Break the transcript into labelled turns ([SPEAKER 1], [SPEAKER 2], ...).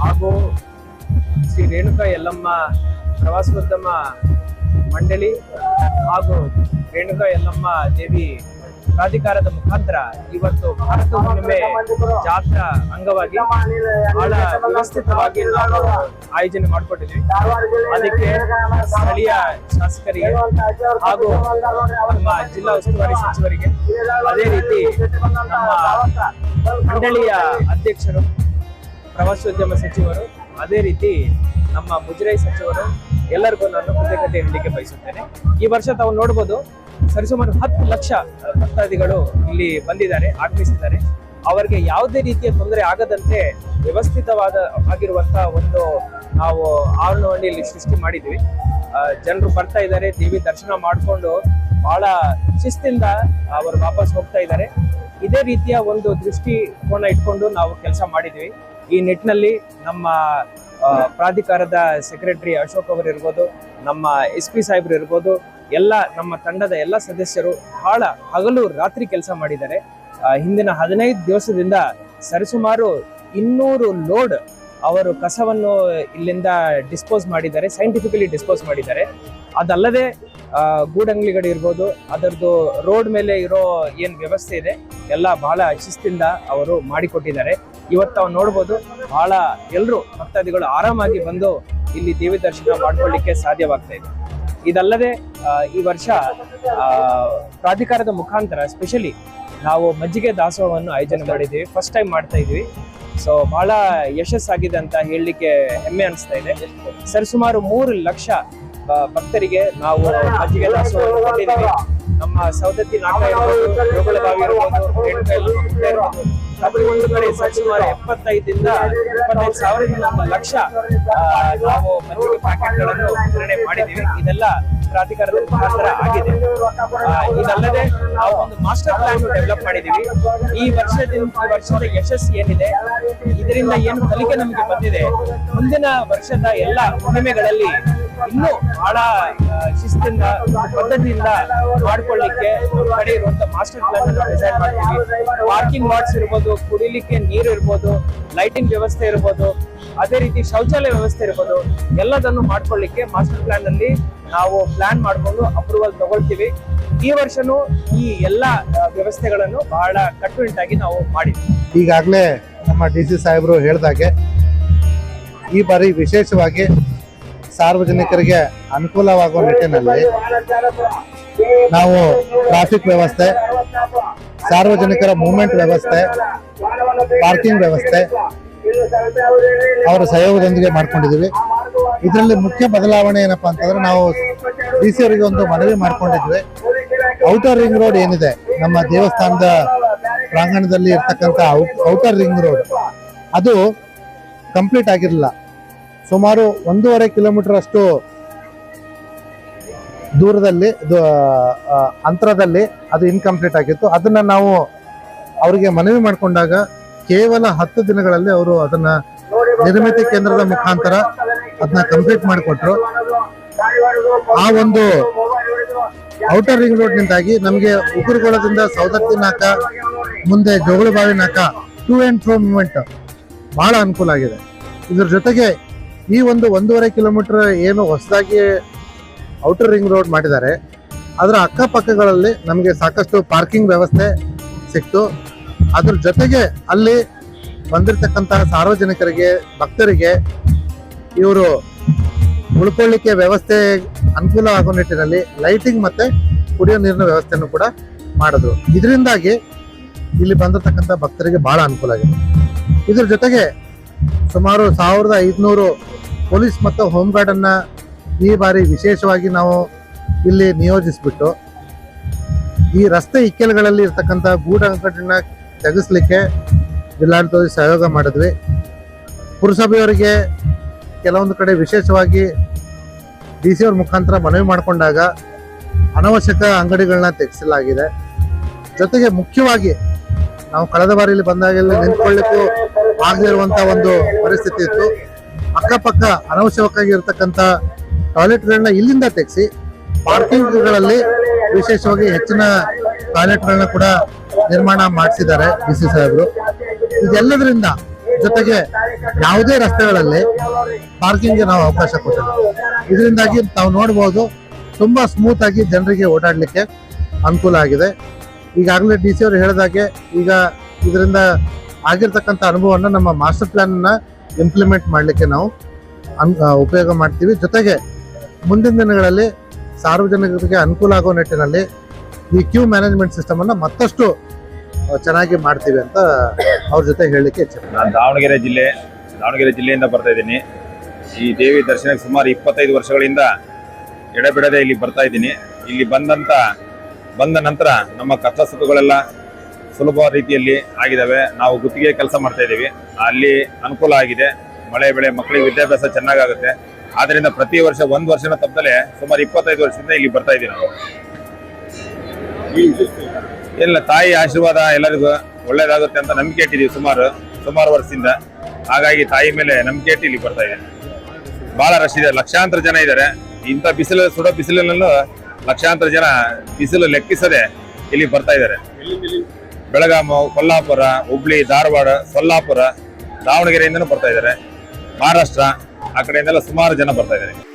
[SPEAKER 1] ಹಾಗೂ ಶ್ರೀ ರೇಣುಕಾ ಯಲ್ಲಮ್ಮ ಪ್ರವಾಸೋದ್ಯಮ ಮಂಡಳಿ ಹಾಗೂ ರೇಣುಕಾ ಯಲ್ಲಮ್ಮ ದೇವಿ ಪ್ರಾಧಿಕಾರದ ಮುಖಾಂತರ ಇವತ್ತು ಭಾರತ ಹುಣ್ಣಿಮೆ ಜಾತ್ರಾ ಅಂಗವಾಗಿ ಬಹಳ ವ್ಯವಸ್ಥಿತವಾಗಿ ನಾವು ಆಯೋಜನೆ ಮಾಡಿಕೊಂಡಿದ್ವಿ ಅದಕ್ಕೆ ಸ್ಥಳೀಯ ಶಾಸಕರಿಗೆ ಹಾಗೂ ನಮ್ಮ ಜಿಲ್ಲಾ ಉಸ್ತುವಾರಿ ಸಚಿವರಿಗೆ ಅದೇ ರೀತಿ ನಮ್ಮ ಮಂಡಳಿಯ ಅಧ್ಯಕ್ಷರು ಪ್ರವಾಸೋದ್ಯಮ ಸಚಿವರು, ಅದೇ ರೀತಿ ನಮ್ಮ ಮುಜರಾಯಿ ಸಚಿವರು ಎಲ್ಲರಿಗೂ ನಾನು ಕೃತಜ್ಞತೆ ಹೇಳಲಿಕ್ಕೆ ಬಯಸುತ್ತೇನೆ. ಈ ವರ್ಷ ತಾವು ನೋಡ್ಬೋದು, ಸರಿಸುಮಾರು ಹತ್ತು ಲಕ್ಷ ಭಕ್ತಾದಿಗಳು ಇಲ್ಲಿ ಬಂದಿದ್ದಾರೆ, ಆಗಮಿಸಿದ್ದಾರೆ. ಅವರಿಗೆ ಯಾವುದೇ ರೀತಿಯ ತೊಂದರೆ ಆಗದಂತೆ ವ್ಯವಸ್ಥಿತವಾದ ಆಗಿರುವಂತಹ ಒಂದು ನಾವು ಆವರಣವನ್ನು ಇಲ್ಲಿ ಸೃಷ್ಟಿ ಮಾಡಿದ್ವಿ. ಜನರು ಬರ್ತಾ ಇದ್ದಾರೆ, ದೇವಿ ದರ್ಶನ ಮಾಡಿಕೊಂಡು ಬಹಳ ಶಿಸ್ತಿಂದ ಅವರು ವಾಪಸ್ ಹೋಗ್ತಾ ಇದ್ದಾರೆ. ಇದೇ ರೀತಿಯ ಒಂದು ದೃಷ್ಟಿಕೋನ ಇಟ್ಕೊಂಡು ನಾವು ಕೆಲಸ ಮಾಡಿದ್ವಿ. ಈ ನಿಟ್ಟಿನಲ್ಲಿ ನಮ್ಮ ಪ್ರಾಧಿಕಾರದ ಸೆಕ್ರೆಟರಿ ಅಶೋಕ್ ಅವರು ಇರ್ಬೋದು, ನಮ್ಮ ಎಸ್ ಪಿ ಸಾಹೇಬ್ರು ಇರ್ಬೋದು, ಎಲ್ಲ ನಮ್ಮ ತಂಡದ ಎಲ್ಲ ಸದಸ್ಯರು ಬಹಳ ಹಗಲು ರಾತ್ರಿ ಕೆಲಸ ಮಾಡಿದ್ದಾರೆ. ಹಿಂದಿನ ಹದಿನೈದು ದಿವಸದಿಂದ ಸರಿಸುಮಾರು ಇನ್ನೂರು ಲೋಡ್ ಅವರು ಕಸವನ್ನು ಇಲ್ಲಿಂದ ಡಿಸ್ಪೋಸ್ ಮಾಡಿದ್ದಾರೆ ಸೈಂಟಿಫಿಕಲಿ ಡಿಸ್ಪೋಸ್ ಮಾಡಿದ್ದಾರೆ. ಅದಲ್ಲದೆ ಗೂಡಂಗ್ಲಿಗಡಿ ಇರ್ಬೋದು, ಅದರದ್ದು ರೋಡ್ ಮೇಲೆ ಇರೋ ಏನು ವ್ಯವಸ್ಥೆ ಇದೆ, ಎಲ್ಲ ಬಹಳ ಶಿಸ್ತಿಂದ ಅವರು ಮಾಡಿಕೊಟ್ಟಿದ್ದಾರೆ. ಇವತ್ತು ನಾವು ನೋಡ್ಬೋದು ಬಹಳ ಎಲ್ಲರೂ ಭಕ್ತಾದಿಗಳು ಆರಾಮಾಗಿ ಬಂದು ಇಲ್ಲಿ ದೇವಿ ದರ್ಶನ ಮಾಡ್ಕೊಳ್ಳಿಕ್ಕೆ ಸಾಧ್ಯವಾಗ್ತಾ ಇದೆ. ಇದಲ್ಲದೆ ಈ ವರ್ಷ ಪ್ರಾಧಿಕಾರದ ಮುಖಾಂತರ ಸ್ಪೆಷಲಿ ನಾವು ಮಜ್ಜಿಗೆ ದಾಸೋಹವನ್ನು ಆಯೋಜನೆ ಮಾಡಿದ್ದೀವಿ. ಫಸ್ಟ್ ಟೈಮ್ ಮಾಡ್ತಾ ಇದೀವಿ ಸೊ ಬಹಳ ಯಶಸ್ಸಾಗಿದೆ ಅಂತ ಹೇಳಲಿಕ್ಕೆ ಹೆಮ್ಮೆ ಅನಿಸ್ತಾ ಇದೆ. ಸರಿಸುಮಾರು ಮೂರು ಲಕ್ಷ ಭಕ್ತರಿಗೆ ನಾವು ಮಜ್ಜಿಗೆ ದಾಸೋಹವನ್ನು ಕೊಟ್ಟಿದ್ದೀವಿ. ನಮ್ಮ ಸೌದತ್ತಿ ನಾಟ ಇರ್ಬೋದು ಇರ್ಬೋದು ರೇಣುಕಾ ಒಂದು ಕಡೆ ಸುಮಾರು ಎಪ್ಪತ್ತೈದರಿಂದ ಇಪ್ಪತ್ತೈದು ಸಾವಿರದಿಂದ ಒಂದು ಲಕ್ಷ ನಾವು ಮಜ್ಜಿಗೆ ಪ್ಯಾಕೆಟ್ಗಳನ್ನು ವಿತರಣೆ ಮಾಡಿದ್ದೀವಿ. ಇದೆಲ್ಲ ಪ್ರಾಧಿಕಾರದ ಮುಖಾಂತರ ಆಗಿದೆ. ಇದಲ್ಲದೆ ನಾವು ಒಂದು ಮಾಸ್ಟರ್ ಪ್ಲಾನ್ ಡೆವಲಪ್ ಮಾಡಿದ್ದೀವಿ. ಈ ವರ್ಷದಿಂದ ವರ್ಷದ ಯಶಸ್ಸು ಏನಿದೆ, ಇದರಿಂದ ಏನು ಕಲಿಕೆ ನಮಗೆ ಬಂದಿದೆ, ಮುಂದಿನ ವರ್ಷದ ಎಲ್ಲ ಹುಣ್ಣಿಮೆಗಳಲ್ಲಿ ಇನ್ನೂ ಬಹಳ ಶಿಸ್ತಿಂದ, ಪದ್ಧತಿಯಿಂದ ಮಾಡ್ಕೊಳ್ಳಿಕ್ಕೆ ಕಡೆ ಇರುವಂತ ಮಾಸ್ಟರ್ ಪ್ಲಾನ್ ಅನ್ನು ಡಿಸೈನ್ ಮಾಡ್ತೀವಿ. ಪಾರ್ಕಿಂಗ್ ಲಾಟ್ಸ್ ಇರ್ಬೋದು, ಕುಡಿಲಿಕ್ಕೆ ನೀರು ಇರ್ಬೋದು ಲೈಟಿಂಗ್ ವ್ಯವಸ್ಥೆ ಇರ್ಬೋದು, ಅದೇ ರೀತಿ ಶೌಚಾಲಯ ವ್ಯವಸ್ಥೆ ಇರ್ಬೋದು, ಎಲ್ಲದನ್ನು ಮಾಡ್ಕೊಳ್ಳಿಕ್ಕೆ ಮಾಸ್ಟರ್ ಪ್ಲಾನ್ ಅಲ್ಲಿ ನಾವು ಪ್ಲಾನ್ ಮಾಡ್ಕೊಂಡು ಅಪ್ರೂವಲ್ ತಗೊಳ್ತೀವಿ. ಈ ವರ್ಷನೂ ಈ ಎಲ್ಲ ವ್ಯವಸ್ಥೆಗಳನ್ನು ಬಹಳ ಕಟ್ಟುನಿಟ್ಟಾಗಿ ನಾವು ಮಾಡಿದ್ವಿ.
[SPEAKER 2] ಈಗಾಗಲೇ ನಮ್ಮ ಡಿ ಸಿ ಸಾಹೇಬರು ಹೇಳ್ದಾಗೆ, ಈ ಬಾರಿ ವಿಶೇಷವಾಗಿ ಸಾರ್ವಜನಿಕರಿಗೆ ಅನುಕೂಲವಾಗುವ ನಿಟ್ಟಿನಲ್ಲಿ ನಾವು ಟ್ರಾಫಿಕ್ ವ್ಯವಸ್ಥೆ, ಸಾರ್ವಜನಿಕರ ಮೂವ್ಮೆಂಟ್ ವ್ಯವಸ್ಥೆ ಪಾರ್ಕಿಂಗ್ ವ್ಯವಸ್ಥೆ, ಅವರ ಸಹಯೋಗದೊಂದಿಗೆ ಮಾಡ್ಕೊಂಡಿದ್ದೀವಿ. ಇದರಲ್ಲಿ ಮುಖ್ಯ ಬದಲಾವಣೆ ಏನಪ್ಪಾ ಅಂತಂದ್ರೆ ನಾವು ಡಿ ಸಿ ಅವರಿಗೆ ಒಂದು ಮನವಿ ಮಾಡ್ಕೊಂಡಿದ್ವಿ. ಔಟರ್ ರಿಂಗ್ ರೋಡ್ ಏನಿದೆ, ನಮ್ಮ ದೇವಸ್ಥಾನದ ಪ್ರಾಂಗಣದಲ್ಲಿ ಇರ್ತಕ್ಕಂಥ ಔಟರ್ ರಿಂಗ್ ರೋಡ್ ಅದು ಕಂಪ್ಲೀಟ್ ಆಗಿರಲಿಲ್ಲ. ಸುಮಾರು ಒಂದೂವರೆ ಕಿಲೋಮೀಟರ್ ಅಷ್ಟು ದೂರದಲ್ಲಿ ಅಂತರದಲ್ಲಿ ಅದು ಇನ್ಕಂಪ್ಲೀಟ್ ಆಗಿತ್ತು. ಅದನ್ನ ನಾವು ಅವರಿಗೆ ಮನವಿ ಮಾಡಿಕೊಂಡಾಗ ಕೇವಲ ಹತ್ತು ದಿನಗಳಲ್ಲಿ ಅವರು ಅದನ್ನ ನಿರ್ಮಿತಿ ಕೇಂದ್ರದ ಮುಖಾಂತರ ಅದನ್ನ ಕಂಪ್ಲೀಟ್ ಮಾಡಿಕೊಟ್ರು. ಆ ಒಂದು ಔಟರ್ ರಿಂಗ್ ರೋಡ್ ನಿಂದಾಗಿ ನಮಗೆ ಉಗುರುಗೋಳದಿಂದ ಸೌದತ್ತಿ ನಾಕ, ಮುಂದೆ ಜೋಗುಳಬಾವಿ ನಾಕ ಟೂ ಅಂಡ್ ಫ್ರೋ ಮೂವ್ಮೆಂಟ್ ಬಹಳ ಅನುಕೂಲ ಆಗಿದೆ. ಇದ್ರ ಜೊತೆಗೆ ಈ ಒಂದು ಒಂದೂವರೆ ಕಿಲೋಮೀಟರ್ ಏನು ಹೊಸದಾಗಿ ಔಟರ್ ರಿಂಗ್ ರೋಡ್ ಮಾಡಿದ್ದಾರೆ. ಅದರ ಅಕ್ಕಪಕ್ಕಗಳಲ್ಲಿ ನಮಗೆ ಸಾಕಷ್ಟು ಪಾರ್ಕಿಂಗ್ ವ್ಯವಸ್ಥೆ ಸಿಕ್ತು. ಅದ್ರ ಜೊತೆಗೆ ಅಲ್ಲಿ ಬಂದಿರತಕ್ಕಂತಹ ಸಾರ್ವಜನಿಕರಿಗೆ, ಭಕ್ತರಿಗೆ ಇವರು ಉಳ್ಕೊಳ್ಳಿಕ್ಕೆ ವ್ಯವಸ್ಥೆ ಅನುಕೂಲ ಆಗೋ ನಿಟ್ಟಿನಲ್ಲಿ ಲೈಟಿಂಗ್ ಮತ್ತೆ ಕುಡಿಯೋ ನೀರಿನ ವ್ಯವಸ್ಥೆಯನ್ನು ಕೂಡ ಮಾಡಿದ್ರು. ಇದರಿಂದಾಗಿ ಇಲ್ಲಿ ಬಂದಿರತಕ್ಕಂಥ ಭಕ್ತರಿಗೆ ಬಹಳ ಅನುಕೂಲ ಆಗಿದೆ. ಇದ್ರ ಜೊತೆಗೆ ಸುಮಾರು ಸಾವಿರದ ಐದುನೂರು ಪೊಲೀಸ್ ಮತ್ತು ಹೋಮ್ ಗಾರ್ಡ್ ಅನ್ನ ಈ ಬಾರಿ ವಿಶೇಷವಾಗಿ ನಾವು ಇಲ್ಲಿ ನಿಯೋಜಿಸಿಬಿಟ್ಟು ಈ ರಸ್ತೆ ಇಕ್ಕೆಲಗಳಲ್ಲಿ ಇರ್ತಕ್ಕಂಥ ಗೂಡಂಕಟ್ಟನ್ನ ತೆಗೆಸ್ಲಿಕ್ಕೆ ಜಿಲ್ಲಾಡಳಿತ ಸಹಯೋಗ ಮಾಡಿದ್ವಿ. ಪುರಸಭೆಯವರಿಗೆ ಕೆಲವೊಂದು ಕಡೆ ವಿಶೇಷವಾಗಿ ಡಿ ಸಿ ಅವ್ರ ಮುಖಾಂತರ ಮನವಿ ಮಾಡಿಕೊಂಡಾಗ ಅನವಶ್ಯಕ ಅಂಗಡಿಗಳನ್ನ ತೆಗೆಸಲಾಗಿದೆ. ಜೊತೆಗೆ ಮುಖ್ಯವಾಗಿ ನಾವು ಕಳೆದ ಬಾರಿಯಲ್ಲಿ ಬಂದಾಗೆಲ್ಲ ನಿಂತ್ಕೊಳ್ಳಿಕ್ಕೂ ಆಗದಿರುವಂಥ ಒಂದು ಪರಿಸ್ಥಿತಿ ಇತ್ತು. ಅಕ್ಕಪಕ್ಕ ಅನವಶ್ಯಕವಾಗಿ ಇರತಕ್ಕಂತ ಟಾಯ್ಲೆಟ್ಗಳನ್ನ ಇಲ್ಲಿಂದ ತೆಗೆಸಿ ಪಾರ್ಕಿಂಗ್ಗಳಲ್ಲಿ ವಿಶೇಷವಾಗಿ ಹೆಚ್ಚಿನ ಟಾಯ್ಲೆಟ್ಗಳನ್ನ ಕೂಡ ನಿರ್ಮಾಣ ಮಾಡಿಸಿದ್ದಾರೆ ಡಿ ಸಿ ಸಾಹೇಬರು. ಇದೆಲ್ಲದರಿಂದ ಜೊತೆಗೆ ಯಾವುದೇ ರಸ್ತೆಗಳಲ್ಲಿ ಪಾರ್ಕಿಂಗ್ಗೆ ನಾವು ಅವಕಾಶ ಕೊಟ್ಟಿಲ್ಲ. ಇದರಿಂದಾಗಿ ತಾವು ನೋಡ್ಬೋದು ತುಂಬಾ ಸ್ಮೂತ್ ಆಗಿ ಜನರಿಗೆ ಓಡಾಡಲಿಕ್ಕೆ ಅನುಕೂಲ ಆಗಿದೆ. ಈಗಾಗಲೇ ಡಿ ಸಿ ಅವರು ಹೇಳಿದಾಗೆ ಈಗ ಇದರಿಂದ ಆಗಿರ್ತಕ್ಕಂಥ ಅನುಭವವನ್ನು ನಮ್ಮ ಮಾಸ್ಟರ್ ಪ್ಲಾನ್ನ ಇಂಪ್ಲಿಮೆಂಟ್ ಮಾಡಲಿಕ್ಕೆ ನಾವು ಉಪಯೋಗ ಮಾಡ್ತೀವಿ. ಜೊತೆಗೆ ಮುಂದಿನ ದಿನಗಳಲ್ಲಿ ಸಾರ್ವಜನಿಕರಿಗೆ ಅನುಕೂಲ ಆಗೋ ನಿಟ್ಟಿನಲ್ಲಿ ಈ ಕ್ಯೂ ಮ್ಯಾನೇಜ್ಮೆಂಟ್ ಸಿಸ್ಟಮ್ ಮತ್ತಷ್ಟು ಚೆನ್ನಾಗಿ ಮಾಡ್ತೀವಿ ಅಂತ ಅವ್ರ ಜೊತೆ ಹೇಳಲಿಕ್ಕೆ ಇಚ್ಛೆ.
[SPEAKER 3] ನಾನು ದಾವಣಗೆರೆ ಜಿಲ್ಲೆ, ದಾವಣಗೆರೆ ಜಿಲ್ಲೆಯಿಂದ ಬರ್ತಾ ಇದ್ದೀನಿ. ಈ ದೇವಿ ದರ್ಶನಕ್ಕೆ ಸುಮಾರು ಇಪ್ಪತ್ತೈದು ವರ್ಷಗಳಿಂದ ಎಡೆಬಿಡದೆ ಇಲ್ಲಿ ಬರ್ತಾ ಇದ್ದೀನಿ. ಇಲ್ಲಿ ಬಂದಂತ, ಬಂದ ನಂತರ ನಮ್ಮ ಕಷ್ಟ ಸುಖಗಳೆಲ್ಲ ಸುಲಭ ರೀತಿಯಲ್ಲಿ ಆಗಿದ್ದಾವೆ ನಾವು ಗುತ್ತಿಗೆ ಕೆಲಸ ಮಾಡ್ತಾ ಇದ್ದೀವಿ ಅಲ್ಲಿ ಅನುಕೂಲ ಆಗಿದೆ. ಮಳೆ, ಬೆಳೆ ಮಕ್ಕಳಿಗೆ ವಿದ್ಯಾಭ್ಯಾಸ ಚೆನ್ನಾಗಾಗುತ್ತೆ. ಆದ್ದರಿಂದ ಪ್ರತಿ ವರ್ಷ ಒಂದು ವರ್ಷನ ತಪ್ಪದಲ್ಲೇ ಸುಮಾರು ಇಪ್ಪತ್ತೈದು ವರ್ಷದಿಂದ ಇಲ್ಲಿ ಬರ್ತಾ ಇದ್ದೀವಿ ನಾವು. ಇಲ್ಲ, ತಾಯಿ ಆಶೀರ್ವಾದ ಎಲ್ಲರಿಗೂ ಒಳ್ಳೇದಾಗುತ್ತೆ ಅಂತ ನಂಬಿಕೆ ಇಟ್ಟಿದ್ದೀವಿ ಸುಮಾರು ಸುಮಾರು ವರ್ಷದಿಂದ. ಹಾಗಾಗಿ ತಾಯಿ ಮೇಲೆ ನಂಬಿಕೆ ಇಟ್ಟು ಇಲ್ಲಿ ಬರ್ತಾ ಇದೆ ಬಹಳ ರಶ್ ಇದೆ. ಲಕ್ಷಾಂತರ ಜನ ಇದ್ದಾರೆ. ಇಂಥ ಬಿಸಿಲು, ಸುಡೋ ಬಿಸಿಲಿನಲ್ಲೂ ಲಕ್ಷಾಂತರ ಜನ ಬಿಸಿಲು ಲೆಕ್ಕಿಸದೆ ಇಲ್ಲಿ ಬರ್ತಾ ಇದ್ದಾರೆ. ಬೆಳಗಾಮು, ಕೊಲ್ಲಾಪುರ, ಹುಬ್ಳಿ, ಧಾರವಾಡ, ಸೊಲ್ಲಾಪುರ, ದಾವಣಗೆರೆಯಿಂದನೂ ಬರ್ತಾ ಇದ್ದಾರೆ. ಮಹಾರಾಷ್ಟ್ರ, ಆ ಕಡೆಯಿಂದೆಲ್ಲ ಸುಮಾರು ಜನ ಬರ್ತಾ ಇದ್ದಾರೆ.